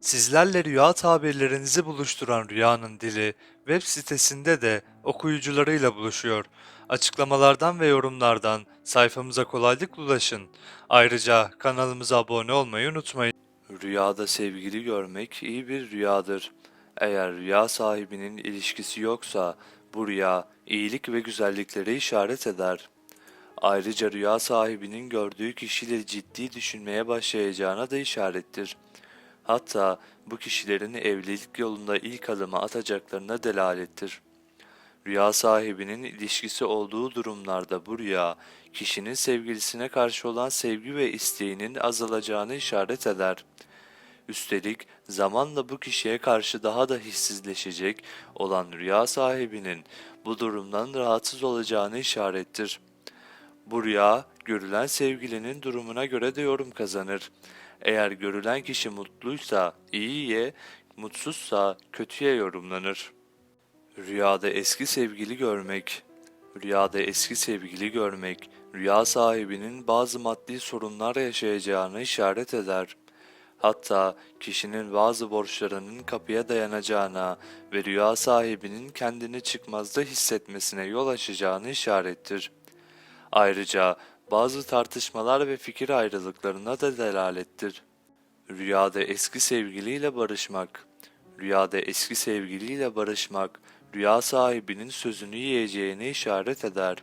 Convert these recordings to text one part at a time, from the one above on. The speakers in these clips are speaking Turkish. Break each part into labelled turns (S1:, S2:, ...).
S1: Sizlerle rüya tabirlerinizi buluşturan Rüyanın Dili web sitesinde de okuyucularıyla buluşuyor. Açıklamalardan ve yorumlardan sayfamıza kolaylıkla ulaşın. Ayrıca kanalımıza abone olmayı unutmayın. Rüyada sevgili görmek iyi bir rüyadır. Eğer rüya sahibinin ilişkisi yoksa bu rüya iyilik ve güzelliklere işaret eder. Ayrıca rüya sahibinin gördüğü kişiyle ciddi düşünmeye başlayacağına da işarettir. Hatta bu kişilerin evlilik yolunda ilk adımı atacaklarına delalettir. Rüya sahibinin ilişkisi olduğu durumlarda bu rüya, kişinin sevgilisine karşı olan sevgi ve isteğinin azalacağını işaret eder. Üstelik zamanla bu kişiye karşı daha da hissizleşecek olan rüya sahibinin bu durumdan rahatsız olacağını işarettir. Bu rüya görülen sevgilinin durumuna göre de yorum kazanır. Eğer görülen kişi mutluysa iyiye, mutsuzsa kötüye yorumlanır. Rüyada eski sevgili görmek Rüyada eski sevgili görmek, rüya sahibinin bazı maddi sorunlar yaşayacağını işaret eder. Hatta kişinin bazı borçlarının kapıya dayanacağına ve rüya sahibinin kendini çıkmazda hissetmesine yol açacağını işarettir. Ayrıca bazı tartışmalar ve fikir ayrılıklarına da delalettir. Rüyada eski sevgiliyle barışmak Rüyada eski sevgiliyle barışmak, rüya sahibinin sözünü yiyeceğine işaret eder.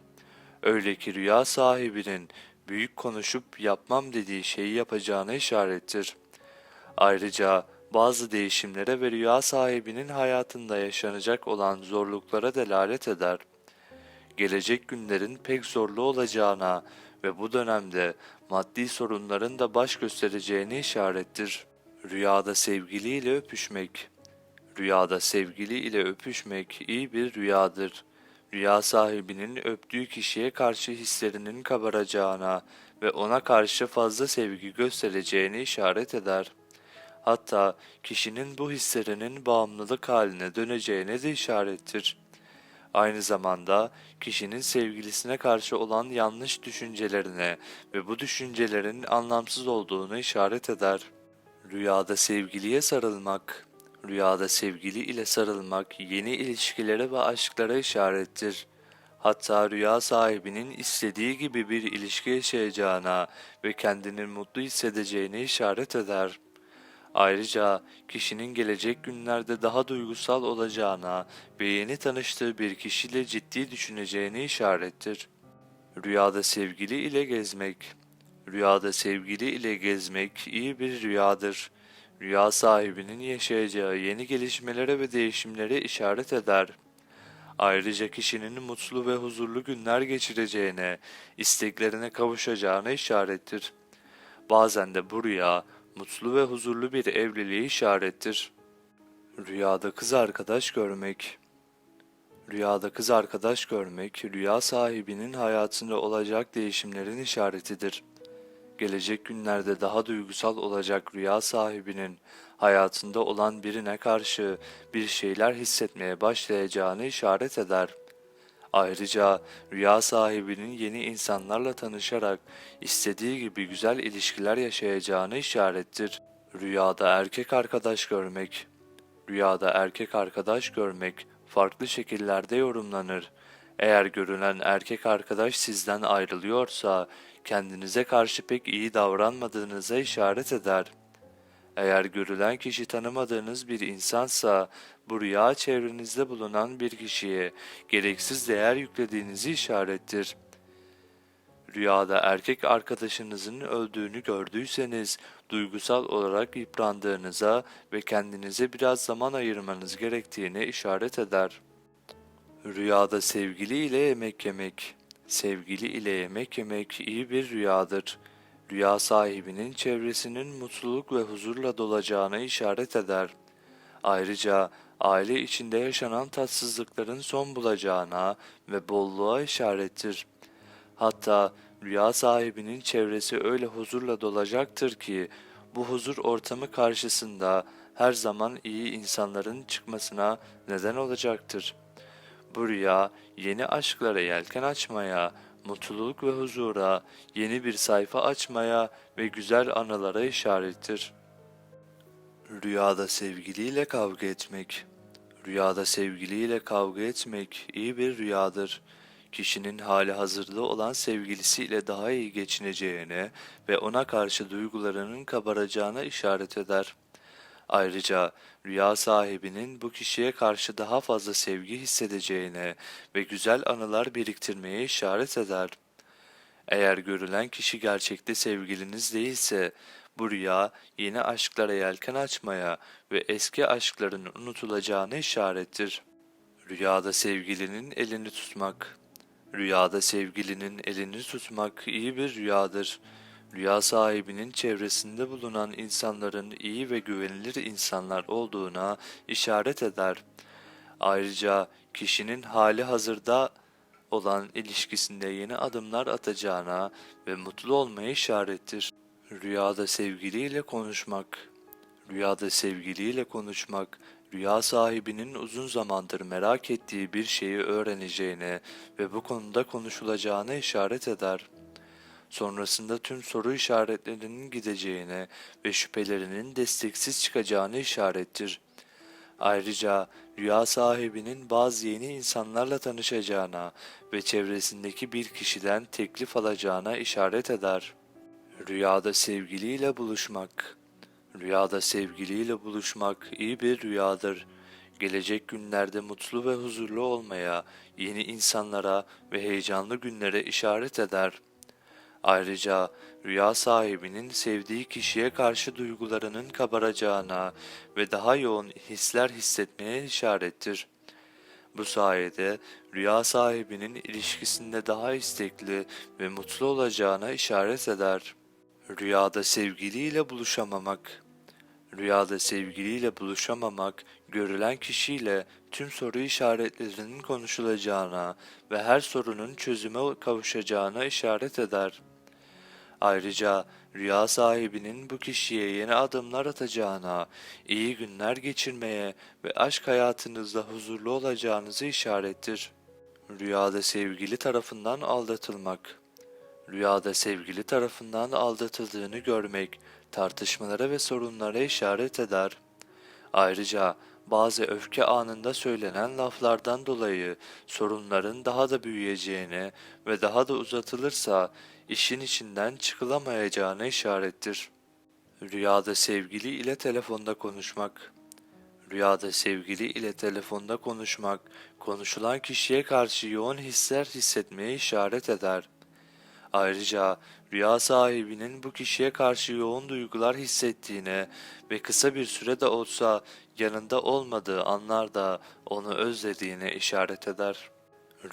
S1: Öyle ki rüya sahibinin büyük konuşup yapmam dediği şeyi yapacağına işarettir. Ayrıca bazı değişimlere ve rüya sahibinin hayatında yaşanacak olan zorluklara delalet eder gelecek günlerin pek zorlu olacağına ve bu dönemde maddi sorunların da baş göstereceğini işarettir. Rüyada sevgiliyle öpüşmek Rüyada sevgili ile öpüşmek iyi bir rüyadır. Rüya sahibinin öptüğü kişiye karşı hislerinin kabaracağına ve ona karşı fazla sevgi göstereceğini işaret eder. Hatta kişinin bu hislerinin bağımlılık haline döneceğine de işarettir. Aynı zamanda kişinin sevgilisine karşı olan yanlış düşüncelerine ve bu düşüncelerin anlamsız olduğunu işaret eder. Rüyada sevgiliye sarılmak Rüyada sevgili ile sarılmak yeni ilişkilere ve aşklara işarettir. Hatta rüya sahibinin istediği gibi bir ilişki yaşayacağına ve kendini mutlu hissedeceğine işaret eder. Ayrıca kişinin gelecek günlerde daha duygusal olacağına ve yeni tanıştığı bir kişiyle ciddi düşüneceğine işarettir. Rüyada sevgili ile gezmek Rüyada sevgili ile gezmek iyi bir rüyadır. Rüya sahibinin yaşayacağı yeni gelişmelere ve değişimlere işaret eder. Ayrıca kişinin mutlu ve huzurlu günler geçireceğine, isteklerine kavuşacağına işarettir. Bazen de bu rüya mutlu ve huzurlu bir evliliği işarettir. Rüyada kız arkadaş görmek Rüyada kız arkadaş görmek, rüya sahibinin hayatında olacak değişimlerin işaretidir. Gelecek günlerde daha duygusal olacak rüya sahibinin hayatında olan birine karşı bir şeyler hissetmeye başlayacağını işaret eder. Ayrıca rüya sahibinin yeni insanlarla tanışarak istediği gibi güzel ilişkiler yaşayacağını işarettir. Rüyada erkek arkadaş görmek Rüyada erkek arkadaş görmek farklı şekillerde yorumlanır. Eğer görünen erkek arkadaş sizden ayrılıyorsa kendinize karşı pek iyi davranmadığınıza işaret eder. Eğer görülen kişi tanımadığınız bir insansa bu rüya çevrenizde bulunan bir kişiye gereksiz değer yüklediğinizi işarettir. Rüyada erkek arkadaşınızın öldüğünü gördüyseniz duygusal olarak yıprandığınıza ve kendinize biraz zaman ayırmanız gerektiğine işaret eder. Rüyada sevgili ile yemek yemek Sevgili ile yemek yemek iyi bir rüyadır. Rüya sahibinin çevresinin mutluluk ve huzurla dolacağına işaret eder. Ayrıca aile içinde yaşanan tatsızlıkların son bulacağına ve bolluğa işarettir. Hatta rüya sahibinin çevresi öyle huzurla dolacaktır ki bu huzur ortamı karşısında her zaman iyi insanların çıkmasına neden olacaktır.'' Bu rüya yeni aşklara yelken açmaya, mutluluk ve huzura, yeni bir sayfa açmaya ve güzel anılara işarettir. Rüyada sevgiliyle kavga etmek. Rüyada sevgiliyle kavga etmek iyi bir rüyadır. Kişinin hali hazırda olan sevgilisiyle daha iyi geçineceğine ve ona karşı duygularının kabaracağına işaret eder. Ayrıca rüya sahibinin bu kişiye karşı daha fazla sevgi hissedeceğine ve güzel anılar biriktirmeye işaret eder. Eğer görülen kişi gerçekte sevgiliniz değilse, bu rüya yeni aşklara yelken açmaya ve eski aşkların unutulacağına işarettir. Rüyada sevgilinin elini tutmak. Rüyada sevgilinin elini tutmak iyi bir rüyadır. Rüya sahibinin çevresinde bulunan insanların iyi ve güvenilir insanlar olduğuna işaret eder. Ayrıca kişinin hali hazırda olan ilişkisinde yeni adımlar atacağına ve mutlu olmaya işarettir. Rüyada sevgiliyle konuşmak. Rüyada sevgiliyle konuşmak, rüya sahibinin uzun zamandır merak ettiği bir şeyi öğreneceğine ve bu konuda konuşulacağına işaret eder. Sonrasında tüm soru işaretlerinin gideceğine ve şüphelerinin desteksiz çıkacağına işarettir. Ayrıca rüya sahibinin bazı yeni insanlarla tanışacağına ve çevresindeki bir kişiden teklif alacağına işaret eder. Rüyada sevgiliyle buluşmak. Rüyada sevgiliyle buluşmak iyi bir rüyadır. Gelecek günlerde mutlu ve huzurlu olmaya, yeni insanlara ve heyecanlı günlere işaret eder. Ayrıca rüya sahibinin sevdiği kişiye karşı duygularının kabaracağına ve daha yoğun hisler hissetmeye işarettir. Bu sayede rüya sahibinin ilişkisinde daha istekli ve mutlu olacağına işaret eder. Rüyada sevgiliyle buluşamamak Rüyada sevgiliyle buluşamamak, görülen kişiyle tüm soru işaretlerinin konuşulacağına ve her sorunun çözüme kavuşacağına işaret eder. Ayrıca rüya sahibinin bu kişiye yeni adımlar atacağına, iyi günler geçirmeye ve aşk hayatınızda huzurlu olacağınızı işarettir. Rüyada sevgili tarafından aldatılmak Rüyada sevgili tarafından aldatıldığını görmek, tartışmalara ve sorunlara işaret eder. Ayrıca bazı öfke anında söylenen laflardan dolayı sorunların daha da büyüyeceğine ve daha da uzatılırsa işin içinden çıkılamayacağına işarettir. Rüyada sevgili ile telefonda konuşmak Rüyada sevgili ile telefonda konuşmak, konuşulan kişiye karşı yoğun hisler hissetmeye işaret eder. Ayrıca rüya sahibinin bu kişiye karşı yoğun duygular hissettiğine ve kısa bir süre de olsa yanında olmadığı anlarda onu özlediğine işaret eder.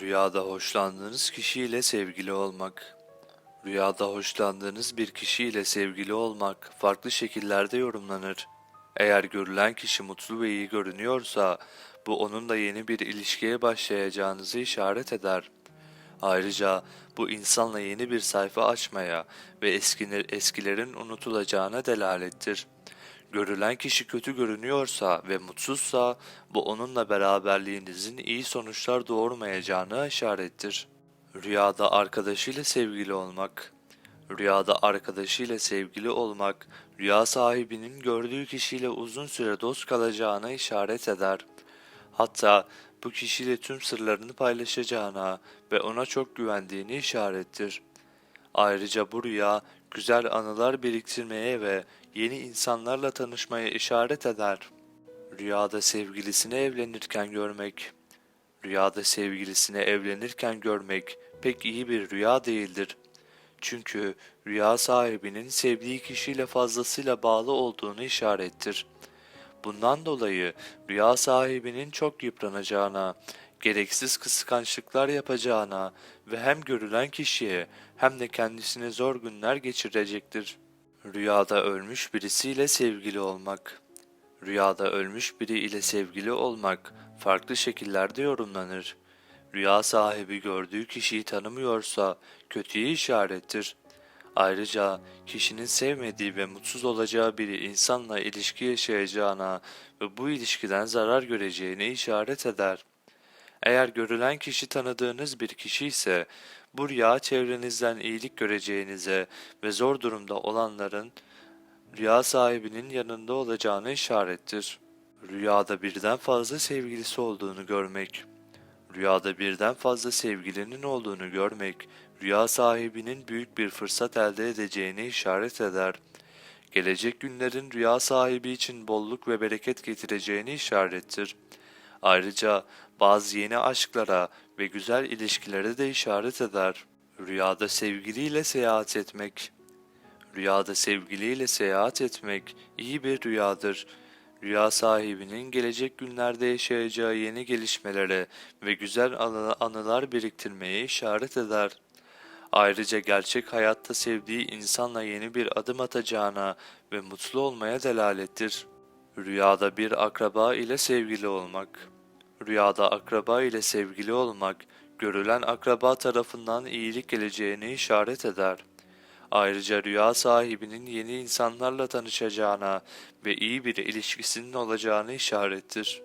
S1: Rüyada hoşlandığınız kişiyle sevgili olmak Rüyada hoşlandığınız bir kişiyle sevgili olmak farklı şekillerde yorumlanır. Eğer görülen kişi mutlu ve iyi görünüyorsa bu onunla yeni bir ilişkiye başlayacağınızı işaret eder. Ayrıca bu insanla yeni bir sayfa açmaya ve eskiler, eskilerin unutulacağına delalettir. Görülen kişi kötü görünüyorsa ve mutsuzsa bu onunla beraberliğinizin iyi sonuçlar doğurmayacağına işarettir. Rüyada arkadaşıyla sevgili olmak Rüyada arkadaşıyla sevgili olmak, rüya sahibinin gördüğü kişiyle uzun süre dost kalacağına işaret eder. Hatta bu kişiyle tüm sırlarını paylaşacağına ve ona çok güvendiğini işarettir. Ayrıca bu rüya güzel anılar biriktirmeye ve yeni insanlarla tanışmaya işaret eder. Rüyada sevgilisini evlenirken görmek Rüyada sevgilisini evlenirken görmek pek iyi bir rüya değildir. Çünkü rüya sahibinin sevdiği kişiyle fazlasıyla bağlı olduğunu işarettir. Bundan dolayı rüya sahibinin çok yıpranacağına, gereksiz kıskançlıklar yapacağına ve hem görülen kişiye hem de kendisine zor günler geçirecektir. Rüyada ölmüş birisiyle sevgili olmak Rüyada ölmüş biri ile sevgili olmak farklı şekillerde yorumlanır. Rüya sahibi gördüğü kişiyi tanımıyorsa kötüye işarettir. Ayrıca kişinin sevmediği ve mutsuz olacağı biri insanla ilişki yaşayacağına ve bu ilişkiden zarar göreceğine işaret eder. Eğer görülen kişi tanıdığınız bir kişi ise bu rüya çevrenizden iyilik göreceğinize ve zor durumda olanların rüya sahibinin yanında olacağını işarettir. Rüyada birden fazla sevgilisi olduğunu görmek. Rüyada birden fazla sevgilinin olduğunu görmek, rüya sahibinin büyük bir fırsat elde edeceğini işaret eder. Gelecek günlerin rüya sahibi için bolluk ve bereket getireceğini işarettir. Ayrıca bazı yeni aşklara ve güzel ilişkilere de işaret eder. Rüyada sevgiliyle seyahat etmek. Rüyada sevgiliyle seyahat etmek iyi bir rüyadır. Rüya sahibinin gelecek günlerde yaşayacağı yeni gelişmelere ve güzel anı- anılar biriktirmeye işaret eder. Ayrıca gerçek hayatta sevdiği insanla yeni bir adım atacağına ve mutlu olmaya delalettir. Rüyada bir akraba ile sevgili olmak. Rüyada akraba ile sevgili olmak, görülen akraba tarafından iyilik geleceğine işaret eder. Ayrıca rüya sahibinin yeni insanlarla tanışacağına ve iyi bir ilişkisinin olacağını işarettir.